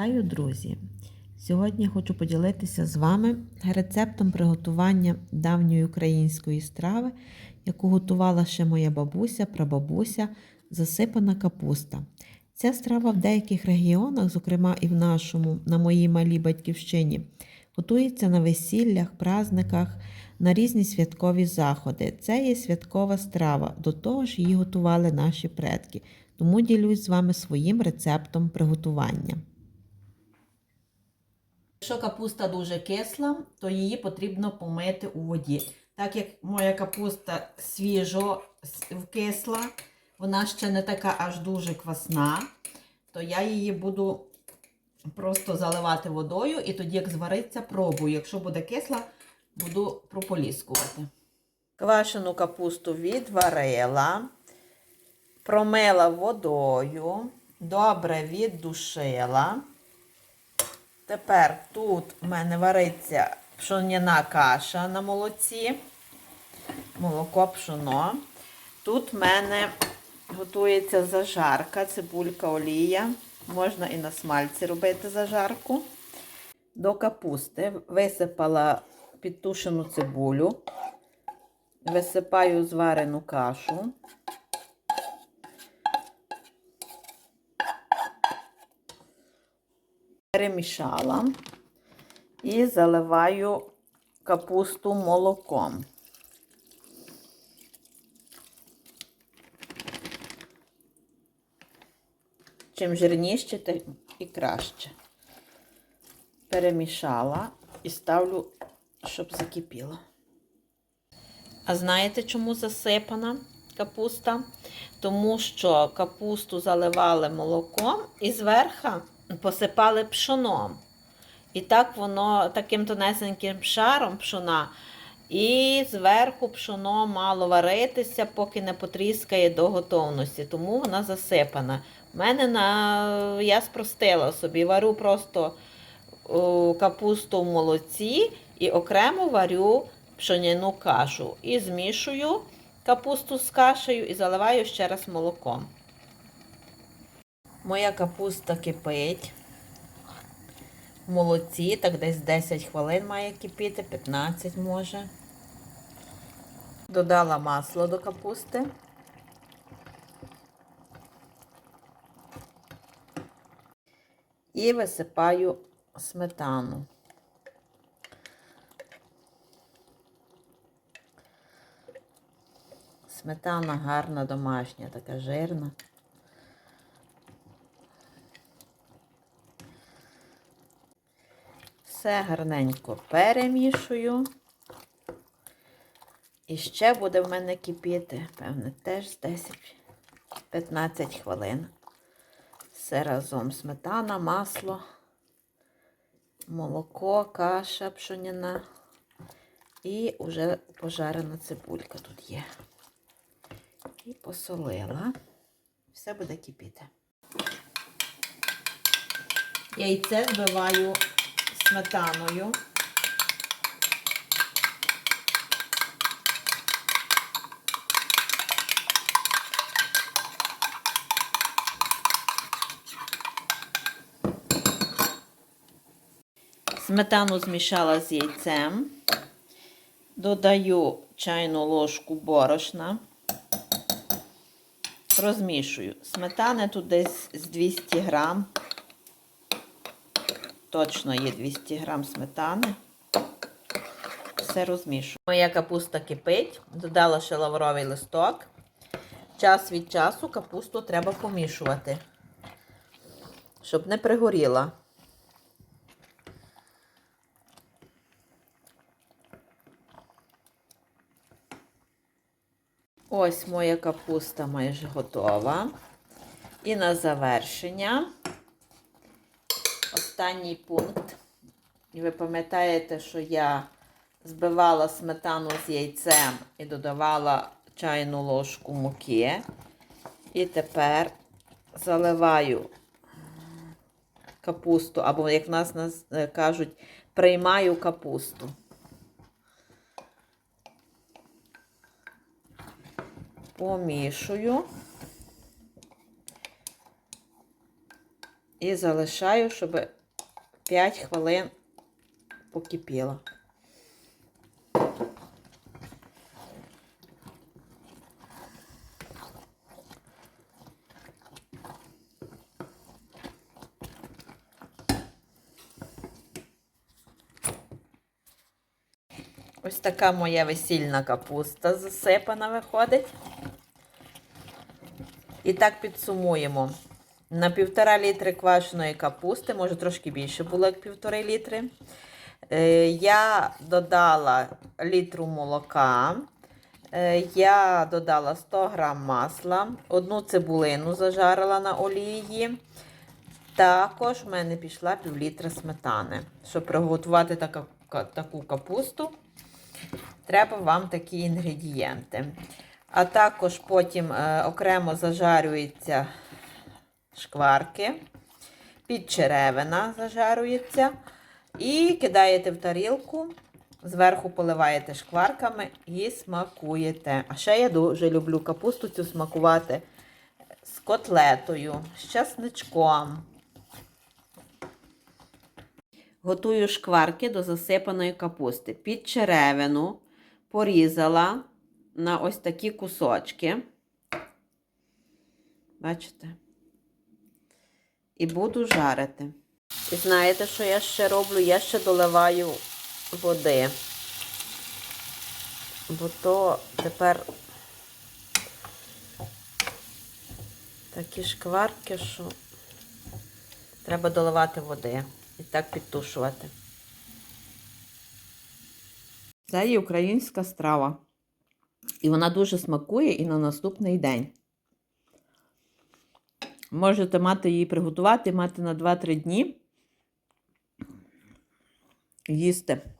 Вітаю, друзі! Сьогодні хочу поділитися з вами рецептом приготування давньої української страви, яку готувала ще моя бабуся, прабабуся, засипана капуста. Ця страва в деяких регіонах, зокрема і в нашому, на моїй малій батьківщині, готується на весіллях, праздниках, на різні святкові заходи. Це є святкова страва, до того ж її готували наші предки. Тому ділюсь з вами своїм рецептом приготування. Якщо капуста дуже кисла, то її потрібно помити у воді. Так як моя капуста свіжо вкисла, вона ще не така аж дуже квасна, то я її буду просто заливати водою і тоді, як звариться, пробую. Якщо буде кисла, буду прополіскувати. Квашену капусту відварила, промила водою, добре віддушила. Тепер тут в мене вариться пшоняна каша на молоці, молоко пшоно. Тут в мене готується зажарка, цибулька, олія. Можна і на смальці робити зажарку. До капусти висипала підтушену цибулю, висипаю зварену кашу. Перемішала і заливаю капусту молоком. Чим жирніше, тим і краще. Перемішала і ставлю, щоб закипіло. А знаєте, чому засипана капуста? Тому що капусту заливали молоком і зверху посипали пшоном. І так воно таким тонесеньким шаром пшона. І зверху пшоно мало варитися, поки не потріскає до готовності. Тому вона засипана. Мене на... я спростила собі, варю просто о, капусту в молоці і окремо варю пшоняну кашу. І змішую капусту з кашею і заливаю ще раз молоком. Моя капуста кипить в молоці, так десь 10 хвилин має кипіти, 15 може. Додала масло до капусти. І висипаю сметану. Сметана гарна домашня, така жирна. Все гарненько перемішую. І ще буде в мене кипіти, певне, теж 10-15 хвилин. Все разом сметана, масло, молоко, каша пшоняна і вже пожарена цибулька тут є. І посолила. Все буде кипіти. Яйце збиваю сметаною. Сметану змішала з яйцем, додаю чайну ложку борошна, розмішую. Сметани тут десь з 200 грам точно є 200 грам сметани. Все розмішую. Моя капуста кипить, додала ще лавровий листок. Час від часу капусту треба помішувати, щоб не пригоріла. Ось моя капуста майже готова. І на завершення останній пункт. І ви пам'ятаєте, що я збивала сметану з яйцем і додавала чайну ложку муки. І тепер заливаю капусту, або, як в нас, нас кажуть, приймаю капусту. Помішую. І залишаю, щоб 5 хвилин покипіло. Ось така моя весільна капуста засипана виходить. І так підсумуємо. На півтора літри квашеної капусти, може трошки більше було, як півтори літри. Е, Я додала літру молока. Е, Я додала 100 грам масла, одну цибулину зажарила на олії. Також в мене пішла пів літра сметани. Щоб приготувати таку капусту, треба вам такі інгредієнти. А також потім е, окремо зажарюються шкварки, підчеревина зажарюється. І кидаєте в тарілку, зверху поливаєте шкварками і смакуєте. А ще я дуже люблю капусту цю смакувати з котлетою, з часничком. Готую шкварки до засипаної капусти. Під черевину порізала на ось такі кусочки. Бачите? І буду жарити. І знаєте, що я ще роблю? Я ще доливаю води. Бо то тепер такі шкварки, що треба доливати води і так підтушувати. Це є українська страва. І вона дуже смакує і на наступний день. Можете мати її приготувати, мати на 2-3 дні. Їсти.